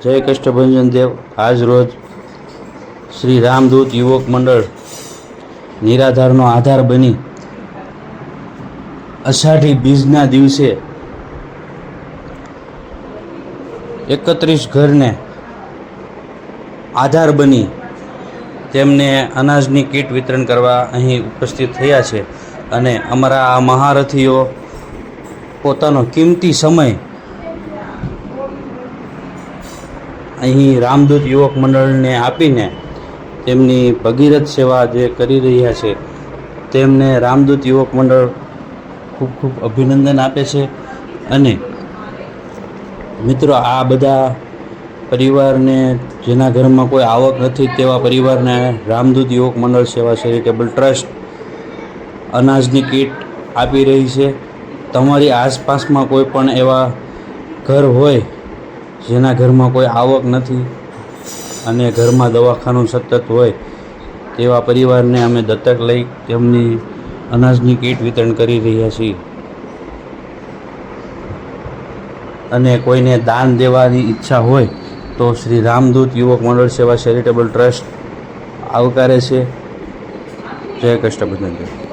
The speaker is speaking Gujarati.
જય કષ્ટભંજન દેવ. આજ રોજ શ્રી રામદૂત યુવક મંડળ નિરાધારનો આધાર બની અષાઢી બીજના દિવસે એકત્રીસ ઘરને આધાર બની તેમને અનાજની કીટ વિતરણ કરવા અહીં ઉપસ્થિત થયા છે અને અમારા આ મહારથીઓ પોતાનો કિંમતી સમય અહીં રામદૂત યુવક મંડળને આપીને તેમની ભગીરથ સેવા જે કરી રહ્યા છે, તેમને રામદૂત યુવક મંડળ ખૂબ ખૂબ અભિનંદન આપે છે. અને મિત્રો, આ બધા પરિવારને, જેના ઘરમાં કોઈ આવક નથી, તેવા પરિવારને રામદૂત યુવક મંડળ સેવા ચેરિટેબલ ટ્રસ્ટ અનાજની કીટ આપી રહી છે. તમારી આસપાસમાં કોઈ પણ એવા ઘર હોય જેના ઘરમાં કોઈ આવક નથી અને ઘરમાં દવાખાનું સતત હોય, તેવા પરિવારને અમે દત્તક લઈ તેમની અનાજની કીટ વિતરણ કરી રહ્યા છીએ. અને કોઈને દાન દેવાની ઈચ્છા હોય, તો શ્રી રામદૂત યુવક મંડળ સેવા ચેરિટેબલ ટ્રસ્ટ આવકારે છે. જય કષ્ટભંજન